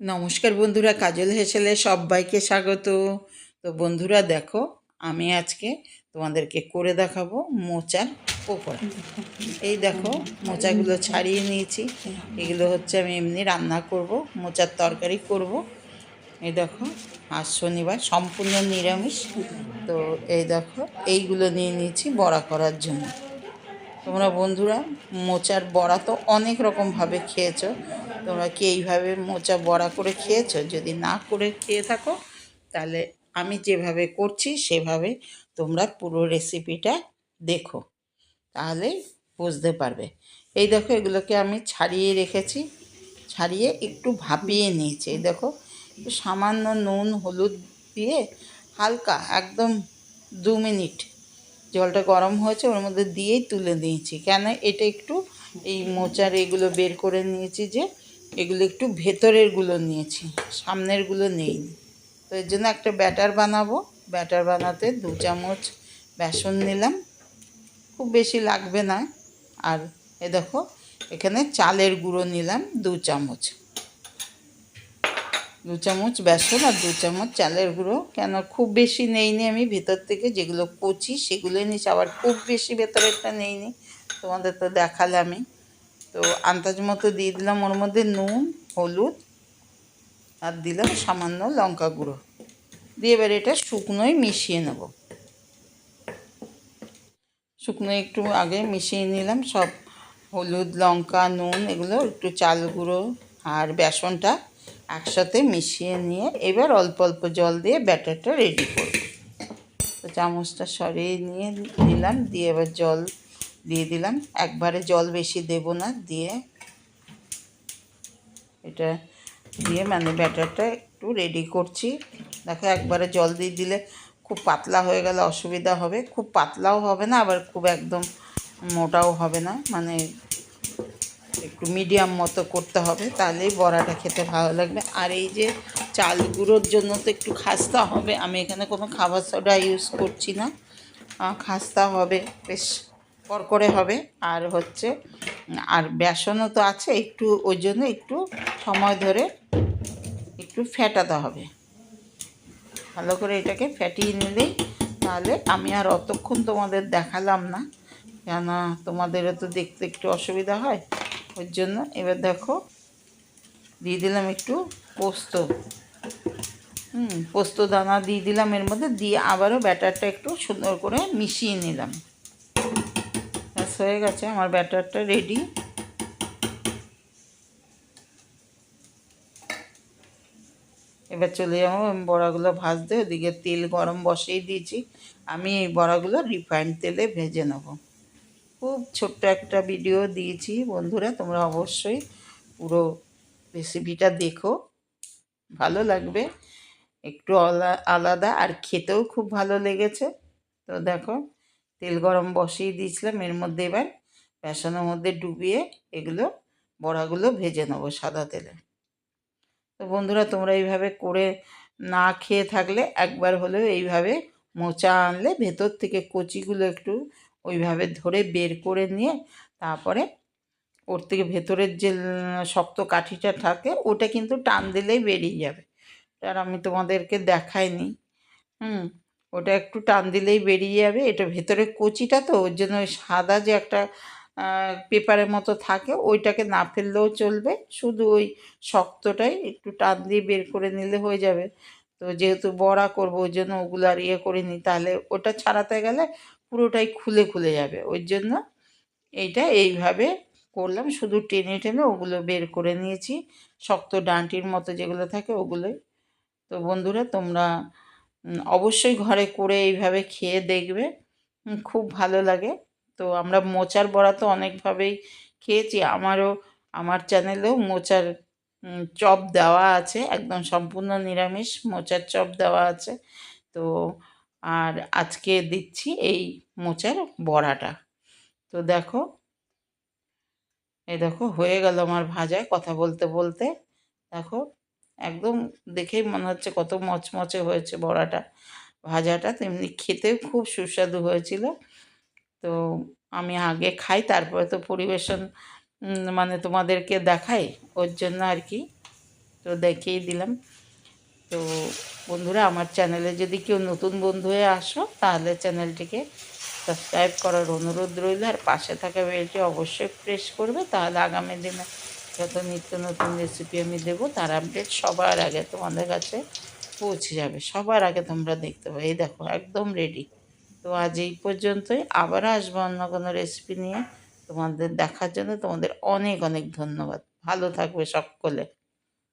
নমস্কার বন্ধুরা, কাজল হেসেলে সবাইকে স্বাগত। তো বন্ধুরা, দেখো, আমি আজকে তোমাদেরকে করে দেখাবো মোচার পকোড়া। এই দেখো, মোচাগুলো ছাড়িয়ে নিয়েছি। এগুলো হচ্ছে আমি এমনি রান্না করব, মোচার তরকারি করব। এই দেখো, আজ শনিবার, সম্পূর্ণ নিরামিষ। তো এই দেখো, এইগুলো নিয়ে নিয়েছি বড়া করার জন্য। তোমরা বন্ধুরা, মোচার বড়া তো অনেক রকমভাবে খেয়েছো। তোমরা কি এইভাবে মোচা বড়া করে খেয়েছো? যদি না করে খেয়ে থাকো, তাহলে আমি যেভাবে করছি, সেভাবে তোমরা পুরো রেসিপিটা দেখো। তাহলে বুঝতে পারবে। এই দেখো, এগুলোকে আমি ছাড়িয়ে রেখেছি। ছাড়িয়ে একটু ভাপিয়ে নিয়েছি। এই দেখো, সামান্য নুন, হলুদ দিয়ে হালকা, একদম দু মিনিট জলটা গরম হয়েছে, ওর মধ্যে দিয়েই তুলে নিয়েছি। কেন? এটা একটু এই মোচার এগুলো বের করে নিয়েছি যে এগুলো একটু ভেতরেরগুলো নিয়েছি সামনেরগুলো নেইনি তো এর জন্য একটা ব্যাটার বানাবো। ব্যাটার বানাতে দু চামচ বেসন নিলাম। খুব বেশি লাগবে না। আর এ দেখো, এখানে চালের গুঁড়ো নিলাম দু চামচ। দু চামচ বেসন আর দু চামচ চালের গুঁড়ো। কেন খুব বেশি নেইনি আমি ভেতর থেকে, যেগুলো কচি সেগুলো নিয়েছি। আবার খুব বেশি ভেতরেরটা নেইনি। তোমাদের তো দেখালে আমি তো আন্দাজ মতো দিয়ে দিলাম ওর মধ্যে নুন, হলুদ, আর দিলাম সামান্য লঙ্কা গুঁড়ো। দিয়ে এবার এটা শুকনোই মিশিয়ে নেব। শুকনো একটু আগে মিশিয়ে নিলাম সব হলুদ, লঙ্কা, নুন, এগুলো একটু চাল গুঁড়ো আর বেসনটা একসাথে মিশিয়ে নিয়ে এবার অল্প অল্প জল দিয়ে ব্যাটারটা রেডি করব। তো চামচটা সরিয়ে নিয়ে দিলাম দিয়ে এবার জল দিয়ে দিলাম। একবারে জল বেশি দেব না, দিয়ে এটা দিয়ে মানে ব্যাটারটা একটু রেডি করছি। দেখো, একবারে জল দিয়ে দিলে খুব পাতলা হয়ে গেলে অসুবিধা হবে। খুব পাতলাও হবে না, আবার খুব একদম মোটাও হবে না। মানে একটু মিডিয়াম মতো করতে হবে, তাহলেই বড়াটা খেতে ভালো লাগবে। আর এই যে চাল গুঁড়োর জন্য তো একটু খাস্তা হবে। আমি এখানে কোনো খাবার সোডা ইউজ করছি না। খাস্তা হবে, বেশ। করকরে হবে। আর হচ্ছে, আর বেসনও তো আছে, একটু ওই জন্য একটু সময় ধরে একটু ফেটাতে হবে। ভালো করে এটাকে ফেটিয়ে নিলেই তাহলে আমি আর অতক্ষণ তোমাদের দেখালাম না কেন তোমাদেরও তো দেখতে একটু অসুবিধা হয়। ওর জন্য এবার দেখো, দিয়ে দিলাম একটু পোস্ত। হুম, পোস্ত দানা দিয়ে দিলাম এর মধ্যে, দিয়ে আবারও ব্যাটারটা একটু সুন্দর করে মিশিয়ে নিলাম। হয়ে গেছে, আমার ব্যাটারটা রেডি এবার চলে যাব বড়াগুলো ভাজতে, ওদিকে তেল গরম বসিয়ে দিয়েছি। আমি এই বড়াগুলো রিফাইন্ড তেলে ভেজে নেব। খুব ছোট্ট একটা ভিডিও দিয়েছি, বন্ধুরা, তোমরা অবশ্যই পুরো রেসিপিটা দেখো। ভালো লাগবে, একটু আলাদা, আর খেতেও খুব ভালো লেগেছে। তো দেখো তেল গরম বসিয়ে দিয়েছিলাম, এর মধ্যে এবার বেসনের মধ্যে ডুবিয়ে এগুলো, বড়াগুলো ভেজে নেব সাদা তেলে। তো বন্ধুরা, তোমরা এইভাবে করে না খেয়ে থাকলে একবার হলেও এইভাবে মোচা আনলে ভেতর থেকে কচিগুলো একটু ওইভাবে ধরে বের করে নিয়ে তারপরে ওর থেকে ভেতরের যে শক্ত কাঠিটা থাকে, ওটা কিন্তু টান দিলেই বেরিয়ে যাবে। আর আমি তোমাদেরকে দেখাইনি। হুম। ওটা একটু টান দিলেই বেরিয়ে যাবে। এটা ভেতরে কচিটা তো, ওর জন্য ওই সাদা যে একটা পেপারের মতো থাকে, ওইটাকে না ফেললেও চলবে। শুধু ওই শক্তটাই একটু টান দিয়ে বের করে নিলে হয়ে যাবে। তো যেহেতু বড়া করব ওই জন্য ওগুলো আর ইয়ে করে নিই তাহলে ওটা ছাড়াতে গেলে পুরোটাই খুলে খুলে যাবে। ওই জন্য এইটা এইভাবে করলাম, শুধু টেনে টেনে ওগুলো বের করে নিয়েছি। শক্ত ডাঁটির মতো যেগুলো থাকে, ওগুলোই। তো বন্ধুরা, তোমরা অবশ্যই ঘরে করে এইভাবে খেয়ে দেখবে। খুব ভালো লাগে। তো আমরা মোচার বড়া তো অনেকভাবেই খেয়েছি। আমারও, আমার চ্যানেলেও মোচার চপ দেওয়া আছে। একদম সম্পূর্ণ নিরামিষ মোচার চপ দেওয়া আছে। তো, আর আজকে দিচ্ছি এই মোচার বড়াটা। তো দেখো, এই দেখো হয়ে গেল আমার ভাজায় কথা বলতে বলতে। দেখো একদম দেখেই মনে হচ্ছে কত মচমচে হয়েছে বড়াটা। ভাজাটা তেমনি খেতেও খুব সুস্বাদু হয়েছিল। তো আমি আগে খাই, তারপরে তো পরিবেশন মানে তোমাদেরকে দেখাই ওর জন্য আর কি। তো দেখিয়ে দিলাম। তো বন্ধুরা, আমার চ্যানেলে যদি কেউ নতুন বন্ধু হয়ে আসো, তাহলে চ্যানেলটিকে সাবস্ক্রাইব করার অনুরোধ রইল। আর পাশে থাকা বেলটি অবশ্যই প্রেস করবে, তাহলে আগামী দিনে যত নিত্য নতুন রেসিপি আমি দেবো, তার আপডেট সবার আগে তোমাদের কাছে পৌঁছে যাবে। সবার আগে তোমরা দেখতে পাবে। এই দেখো, একদম রেডি তো আজ এই পর্যন্তই। আবার আসব অন্য কোনো রেসিপি নিয়ে। তোমাদের দেখার জন্য তোমাদের অনেক অনেক ধন্যবাদ। ভালো থাকবে সকলে।